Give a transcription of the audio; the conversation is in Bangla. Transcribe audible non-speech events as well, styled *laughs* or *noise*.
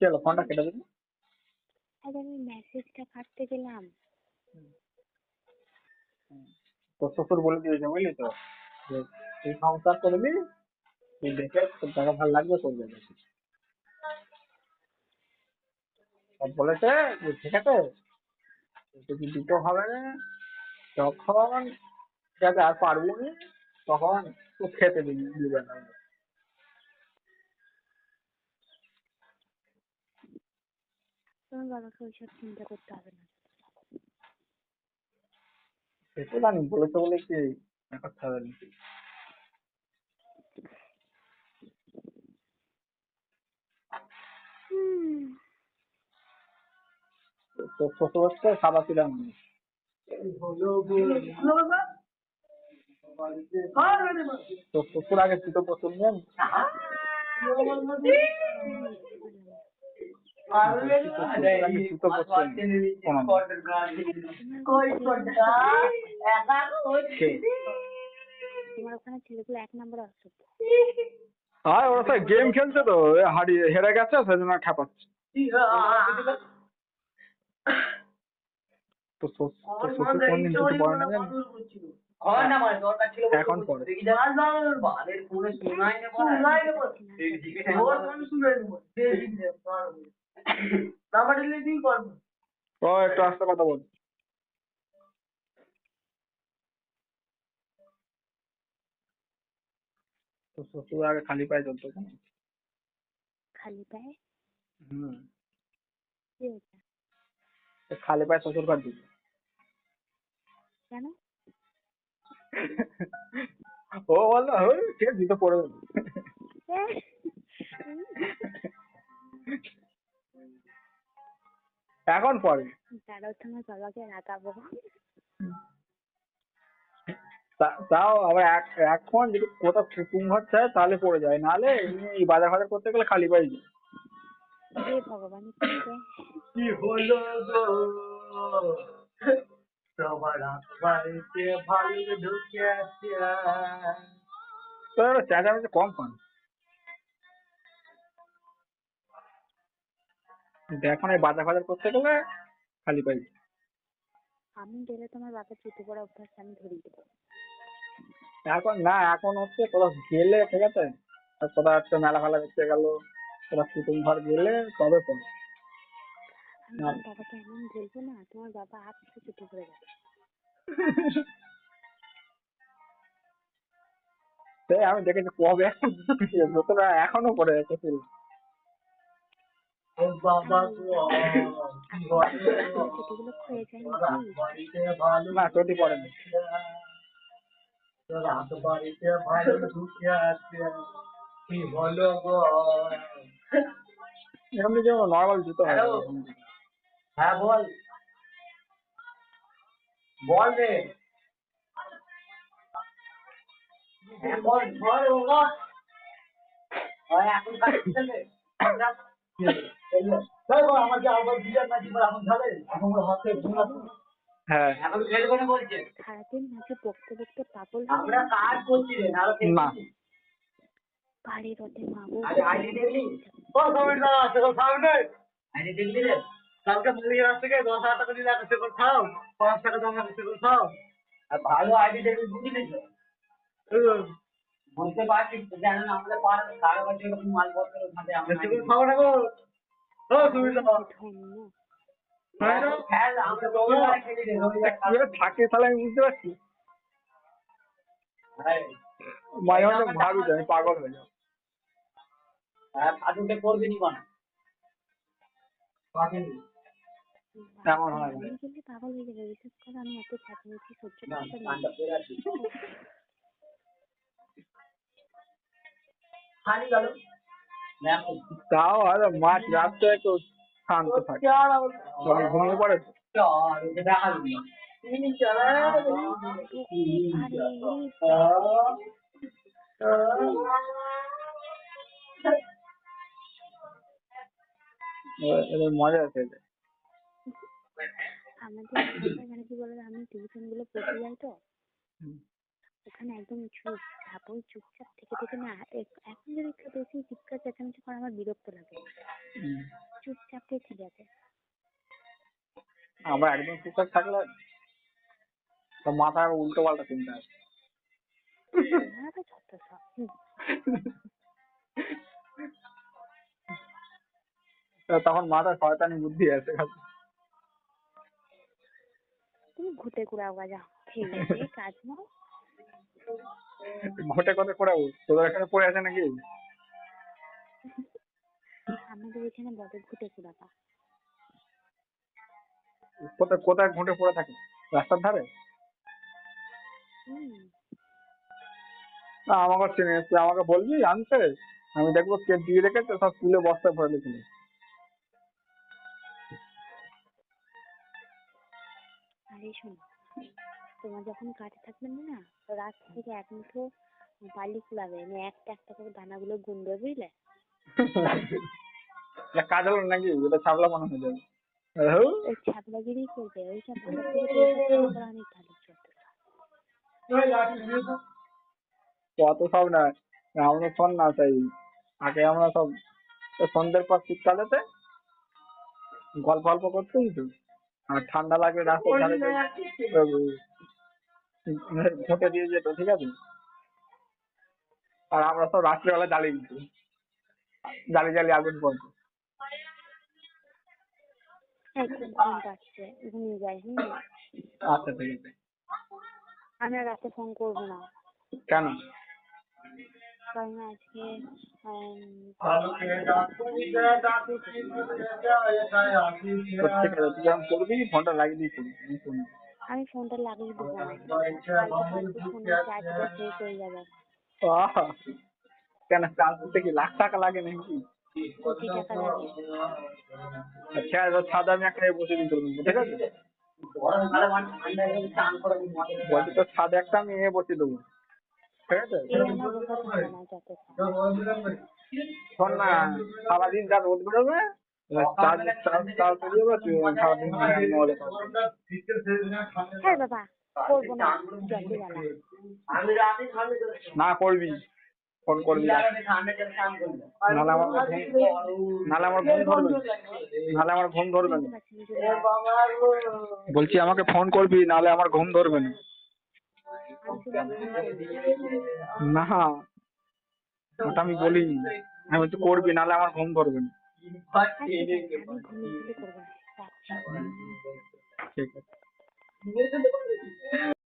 হলো ফোনটা কেটে আরে আমি মেসেজটা কাটতে গেলাম। তোর শ্বশুর বলে দিয়েছে বুঝলি তো? যে তুই সংসার করবি তুই দেখে তোর টাকা ভালো লাগবে করবে সব বলেছে ঠিক আছে? যদি দিতে হবে না? তখন ঠিক আর পারব না তখন তো খেতে দিবি দিবে না তোমার বাবাকে ওইসব চিন্তা করতে হবে না। সে তো জানি বলেছে বলে কি তোর শ্বশুর হচ্ছে সাদা মানুষ তোর শ্বশুর আগে নেন। আগে জুতো তোমার ওখানে ছেলেগুলো এক নম্বরে আসছে। আর ওরা তো গেম খেলছে তো হারিয়ে হেরে গেছে সেজন্য খ্যাপাচ্ছে তো শ্বশুর তোর শ্বশুর কোনদিন জুতো পরে না এখন পরে। ও একটু আস্তে কথা বল। তো শ্বশুর আগে খালি পায়ে চলতো কেন? খালি পায়ে? হুম। কি খালি পায়ে শ্বশুর ঘর দিত কেন? ও বলল ওই ঠিক আছে জুতো পরে এখন পরে। দাঁড়াও তোমার বাবাকে রাগাবো তা- তাও আবার এখন যদি কোথাও কুটুম ঘর চায় তাহলে পড়ে যায় নাহলে এমনি এই বাজার ফাজার করতে গেলে খালি পায়ে যায়। ভগবান কি হলো গো? সবার বাড়িতে ভালো ঢুকে আছে চেঁচামেচি কম পান। এখন এই বাজার ফাজার করতে গেলে খালি পাই। আমি গেলে তোমার পরা অভ্যাস আমি ধরিয়ে দেবো। এখন না এখন হচ্ছে কোথাও গেলে ঠিক আছে? কোথাও একটা মেলা ফেলা দেখতে গেল কোথাও কুটুম ঘর গেলে তবে পড়ে। বাবাকে এমন বলব না তোমার বাবা জুতো পরে যাবে। আমি দেখেছি কবে? এখনও পড়ে আছে না চটি পড়েনি রাত বাড়িতে ভালো ঢুকে আছে কি হলো গো এমনি যে নর্মাল জুতো হ্যাঁ বল। বল রে। হ্যাঁ বল বল ও *coughs* এখন কাটছে রে হ্যাঁ। সারাদিন নাকি বকতে বকতে পাগল আমরা কাজ করছি রে না। না। বাড়ি রতে মাগো আইডি দেখলি? ও কমেন্ট দাও আছে সামনে আইডি দেখলি রে? কালকে মুড়ি রাত থেকে দশ হাজার টাকা দিলে একটা খাও পাঁচ টাকা একটা করে খাও। আর ভালো আইডি দেখলি বুঝলি তো? বলতে পারছি জানেন আমাদের পাড়ার কারও কাছে এরকম মালপত্র থাকে আমরা ও তুমি তো তাহলে আমি বুঝতে পারছি। হ্যাঁ মাঝে মাঝে ভাবি যে আমি পাগল হয়ে যাব। আর করবি নি বানা এমন হয়? পাগল হয়ে যাবে বিশেষ করে আমি এত সহ্য করতে পারি তাও আর মাঝ রাতটা একটু শান্ত থাকে। যখন ঘুমিয়ে পড়ে মজা আছে। আমাদের মানে কি বলে আমি টিউশনগুলো পড়তে যাই তো। ওখানে একদম চুপ চাপ চুপচাপ থেকে থেকে না এক- এখন যদি একটু বেশি চিৎকার চেঁচামেচি করে আমার বিরক্ত লাগে। হুম। দেখেছি যাতে আমরা একদম ঠিকঠাক থাকলে তো মাথায় উল্টো পাল্টা চিন্তা আসে। তখন মাথায় শয়তানি বুদ্ধি আসে তুমি ঘুটে কুড়াও গা ঠিক আছে কাজ নাও। ঘটে কথা করাবো তোদের এখানে পড়ে আছে নাকি? আমাদের এখানে বড় ঘুটে কুড়াবা কোথায় কোথায় ঘুঁটে পড়ে থাকে? রাস্তার ধারে? না আমাকে চিনে তুই আমাকে বলবি আনতে? আমি দেখব কে দিয়ে রেখেছে সব তুলে বস্তায় ভরে রেখেছে আরে শোনো তোমার যখন কাজে থাকবে না না রাত থেকে এক মুঠো বালি কুড়াবে। মানে একটা একটা করে দানাগুলো গুনবে বুঝলে? *laughs* এটা কাজ হলো নাকি? এটা ছাবলা মনে হয়ে যাবে হ্যাঁ? ছাপলাগিরি করবে অনেক ভালো কত সব না আমরা শোন না তাই আগে আমরা সব সন্ধ্যের পর শীতকালেতে গল্প গল্প করতেই তো আর ঠান্ডা লাগলে রাস্তার ধারে ঘুঁটে দিয়ে যেত ঠিক আছে? আর আমরা সব রাত্রিবেলা জ্বালিয়ে দিত। জ্বালিয়ে জ্বালিয়ে আগুন পড়তো এই ঘুম পাচ্ছে ঘুমিয়ে যাই হুম। আচ্ছা ঠিক আছে। আমি আর রাতে ফোন করব না। কেন? কারণ আজকে করবি ফোনটা লাগিয়ে দিয়ে আমি ফোনটা লাগিয়ে দেবো। কালকে চার্জটা শেষ হয়ে যাবে। কেন চার্জ করতে কি লাখ টাকা লাগে নাকি? কোটি টাকা লাগে আচ্ছা এবার আমি একটা বসে দিতে ঠিক আছে? বলছি তো ছাদে একটা আমি এ বসে দেবো ঠিক আছে? এই আমার বসা থাকবে না যত সব। শোন না সারাদিন যা রোদ বেরোবে হয়ে না করবি। ফোন করবি নাহলে আমার নাহলে আমার ঘুম ধরবে। নাহলে আমার ঘুম ধরবে না বলছি, আমাকে ফোন করবি, নাহলে আমার ঘুম ধরবে না। না, ওটা আমি বলি আমি বলছি, করবি, নাহলে আমার ঘুম ধরবে না। ঠিক আছে